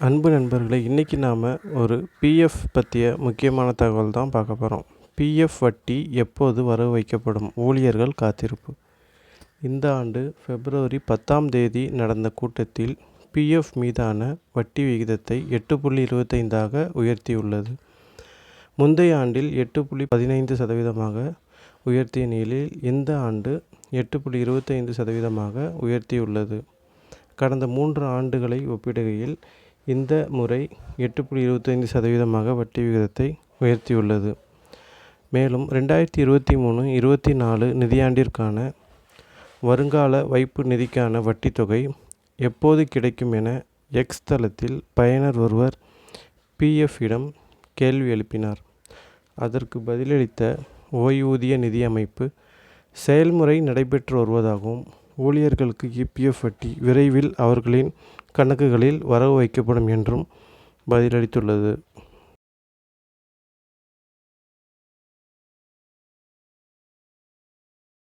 அன்பு நண்பர்களே இன்றைக்கி நாம் ஒரு பிஎஃப் பற்றிய முக்கியமான தகவல் தான் பார்க்க போகிறோம் பிஎஃப் வட்டி எப்போது வரவு வைக்கப்படும்? ஊழியர்கள் காத்திருப்பு. இந்த ஆண்டு பிப்ரவரி பத்தாம் தேதி நடந்த கூட்டத்தில் பிஎஃப் மீதான வட்டி விகிதத்தை எட்டு புள்ளி இருபத்தைந்தாக உயர்த்தியுள்ளது. முந்தைய ஆண்டில் எட்டு புள்ளி பதினைந்து சதவீதமாக உயர்த்திய நிலையில் இந்த ஆண்டு எட்டு புள்ளி இருபத்தைந்து சதவீதமாக உயர்த்தியுள்ளது. கடந்த மூன்று ஆண்டுகளை ஒப்பிடுகையில் இந்த முறை எட்டு புள்ளி இருபத்தைந்து சதவீதமாக வட்டி விகிதத்தை உயர்த்தியுள்ளது. மேலும் ரெண்டாயிரத்தி இருபத்தி மூணு இருபத்தி நாலு நிதியாண்டிற்கான வருங்கால வைப்பு நிதிக்கான வட்டித் தொகை எப்போது கிடைக்கும் என எக்ஸ் தளத்தில் பயனர் ஒருவர் பிஎஃப்பிடம் கேள்வி எழுப்பினார். அதற்கு பதிலளித்த ஓய்வூதிய நிதி அமைப்பு செயல்முறை நடைபெற்று வருவதாகவும் ஊழியர்களுக்கு இபிஎஃப் வட்டி விரைவில் அவர்களின் கணக்குகளில் வரவு வைக்கப்படும் என்றும் பதிலளித்துள்ளது.